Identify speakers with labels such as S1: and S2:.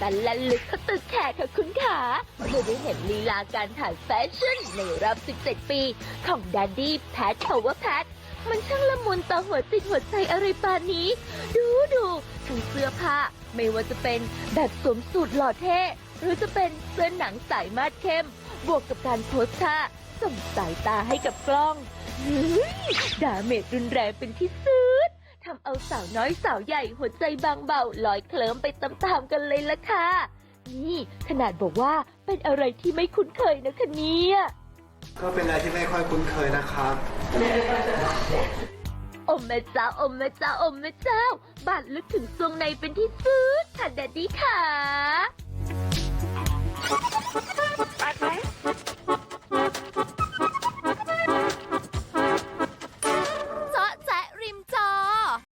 S1: กันและลึกเขาตึกแขกค่ะคุณขาเมื่อได้เห็นลีลาการถ่ายแฟชั่นในรอบ 17 ปี ของดัดดี้แพทพาวเวอร์แพทมันช่างละมุนต่อหัวจิตหัวใจอะไรปานนี้ ดูดูทั้งเสื้อผ้า ไม่ว่าจะเป็นแบบสวมสูทหล่อเท่หรือจะเป็นเสื้อหนังสายมาดเข้ม บวกกับการโพสท่าส่งสายตาให้กับกล้องเฮ้ยดาเมจรุนแรงเป็นที่สุด เอาสาวน้อยสาวใหญ่หัวใจบางเบาลอยเคลิ้มไปตามๆกันเลยละค่ะ นี่ขนาดบอกว่าเป็นอะไรที่ไม่คุ้นเคยนะคะเนี่ย
S2: ก็เป็นอะไรที่ไม่ค่อยคุ้นเคยนะครับ
S1: โอมแม่เจ้าโอมแม่เจ้าโอมแม่เจ้าบาดลึกถึงทรวงในเป็นที่สุดค่ะแดดดี้ค่ะ